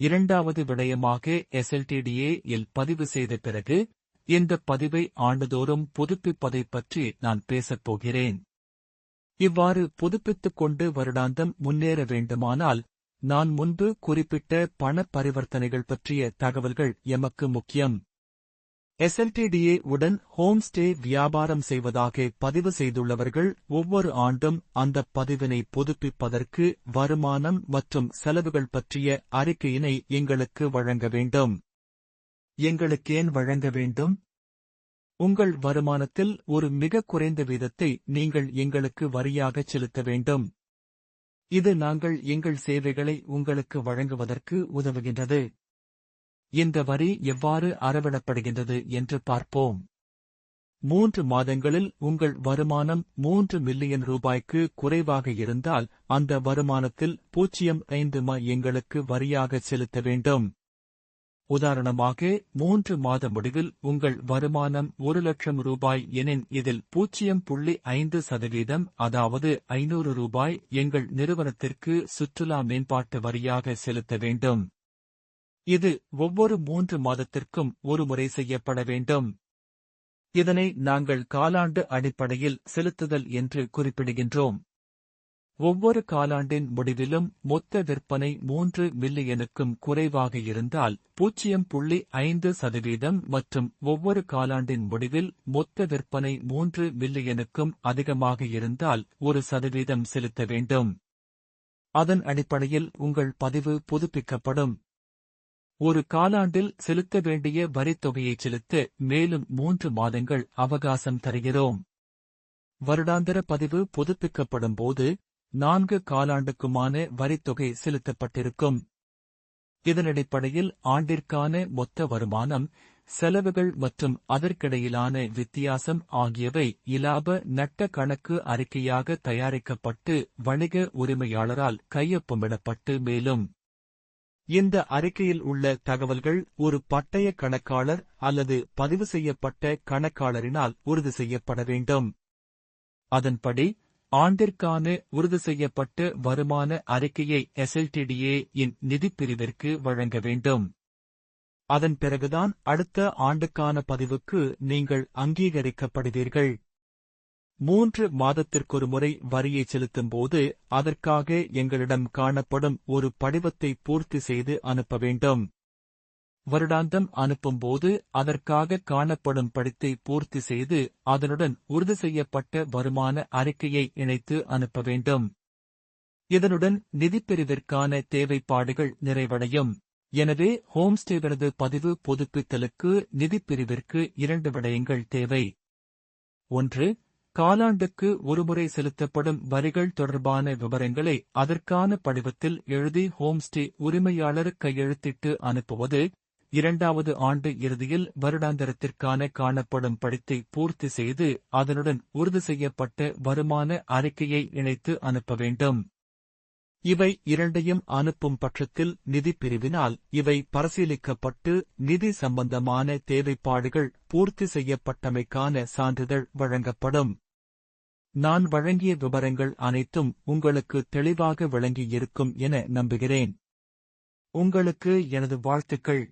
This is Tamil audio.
இரண்டாவது விடயமாக எஸ்எல்டிடிஏ இல் பதிவு செய்த பிறகு இந்த பதிவை ஆண்டுதோறும் புதுப்பிப்பதைப் பற்றி நான் பேசப் போகிறேன். இவ்வாறு புதுப்பித்துக் கொண்டு வருடாந்தம் முன்னேற வேண்டுமானால் நான் முன்பு குறிப்பிட்ட பண பரிவர்த்தனைகள் பற்றிய தகவல்கள் எமக்கு முக்கியம். எஸ்எல்டிடிஏ உடன் ஹோம் ஸ்டே வியாபாரம் செய்வதாக பதிவு செய்துள்ளவர்கள் ஒவ்வொரு ஆண்டும் அந்த பதிவினை புதுப்பிப்பதற்கு வருமானம் மற்றும் செலவுகள் பற்றிய அறிக்கையினை எங்களுக்கு வழங்க வேண்டும். எங்களுக்கேன் வழங்க வேண்டும்? உங்கள் வருமானத்தில் ஒரு மிக குறைந்த வீதத்தை நீங்கள் எங்களுக்கு வரியாகச் செலுத்த வேண்டும். இது நாங்கள் எங்கள் சேவைகளை உங்களுக்கு வழங்குவதற்கு உதவுகின்றது. இந்த வரி எவ்வாறு அறவிடப்படுகின்றது என்று பார்ப்போம். மூன்று மாதங்களில் உங்கள் வருமானம் மூன்று மில்லியன் ரூபாய்க்கு குறைவாக இருந்தால் அந்த வருமானத்தில் பூஜ்ஜியம் ஐந்து ம எங்களுக்கு வரியாக செலுத்த வேண்டும். உதாரணமாக மூன்று மாத முடிவில் உங்கள் வருமானம் ஒரு லட்சம் ரூபாய் எனின் இதில் பூஜ்ஜியம் புள்ளி ஐந்து சதவீதம் அதாவது ஐநூறு ரூபாய் எங்கள் நிறுவனத்திற்கு சுற்றுலா மேம்பாட்டு வரியாக செலுத்த வேண்டும். இது ஒவ்வொரு மூன்று மாதத்திற்கும் ஒருமுறை செய்யப்பட வேண்டும். இதனை நாங்கள் காலாண்டு அடிப்படையில் செலுத்துதல் என்று குறிப்பிடுகின்றோம். ஒவ்வொரு காலாண்டின் முடிவிலும் மொத்த விற்பனை மூன்று மில்லியனுக்கும் குறைவாக இருந்தால் பூஜ்ஜியம் புள்ளி ஐந்து சதவீதம் மற்றும் ஒவ்வொரு காலாண்டின் முடிவில் மொத்த விற்பனை மூன்று மில்லியனுக்கும் அதிகமாக இருந்தால் ஒரு சதவீதம் செலுத்த வேண்டும். அதன் அடிப்படையில் உங்கள் பதிவு புதுப்பிக்கப்படும். ஒரு காலாண்டில் செலுத்த வேண்டிய வரித்தொகையை செலுத்த மேலும் மூன்று மாதங்கள் அவகாசம் தருகிறோம். வருடாந்திர பதிவு புதுப்பிக்கப்படும் போது நான்கு காலாண்டுக்குமான வரித்தொகை செலுத்தப்பட்டிருக்கும். இதனடிப்படையில் ஆண்டிற்கான மொத்த வருமானம் செலவுகள் மற்றும் அதற்கிடையிலான வித்தியாசம் ஆகியவை இலாப நட்ட கணக்கு அறிக்கையாக தயாரிக்கப்பட்டு வணிக உரிமையாளரால் கையொப்பமிடப்பட்டு மேலும் இந்த அறிக்கையில் உள்ள தகவல்கள் ஒரு பட்டய கணக்காளர் அல்லது பதிவு செய்யப்பட்ட கணக்காளரினால் உறுதி செய்யப்பட வேண்டும். அதன்படி ஆண்டிற்கான உறுதி செய்யப்பட்ட வருமான அறிக்கையை எஸ்எல்டிடிஏ இன் நிதிப்பிரிவிற்கு வழங்க வேண்டும். அதன் பிறகுதான் அடுத்த ஆண்டுக்கான பதிவுக்கு நீங்கள் அங்கீகரிக்கப்படுவீர்கள். மூன்று மாதத்திற்கொரு முறை வரியை செலுத்தும் போது அதற்காக எங்களிடம் காணப்படும் ஒரு படிவத்தை பூர்த்தி செய்து அனுப்ப வேண்டும். வருடாந்தம் அனுப்பும்போது அதற்காக காணப்படும் படித்தை பூர்த்தி செய்து அதனுடன் உறுதி செய்யப்பட்ட வருமான அறிக்கையை இணைத்து அனுப்ப வேண்டும். இதனுடன் நிதிப்பிரிவிற்கான தேவைப்பாடுகள் நிறைவடையும். எனவே ஹோம்ஸ்டேவரது பதிவு புதுப்பித்தலுக்கு நிதிப்பிரிவிற்கு இரண்டு விடயங்கள் தேவை. ஒன்று காலாண்டுக்கு ஒருமுறை செலுத்தப்படும் வரிகள் தொடர்பான விவரங்களை அதற்கான படிவத்தில் எழுதி ஹோம்ஸ்டே உரிமையாளர் கையெழுத்திட்டு அனுப்புவது இரண்டாவது ஆண்டு இறுதியில் வருடாந்தரத்திற்கான காணப்படும் படித்தை பூர்த்தி செய்து அதனுடன் உறுதி செய்யப்பட்ட வருமான அறிக்கையை இணைத்து அனுப்ப வேண்டும். இவை இரண்டையும் அனுப்பும் பட்சத்தில் நிதி பிரிவினால் இவை பரிசீலிக்கப்பட்டு நிதி சம்பந்தமான தேவைப்பாடுகள் பூர்த்தி செய்யப்பட்டமைக்கான சான்றிதழ் வழங்கப்படும். நான் வழங்கிய விவரங்கள் அனைத்தும் உங்களுக்கு தெளிவாக விளங்கியிருக்கும் என நம்புகிறேன். உங்களுக்கு எனது வாழ்த்துக்கள்.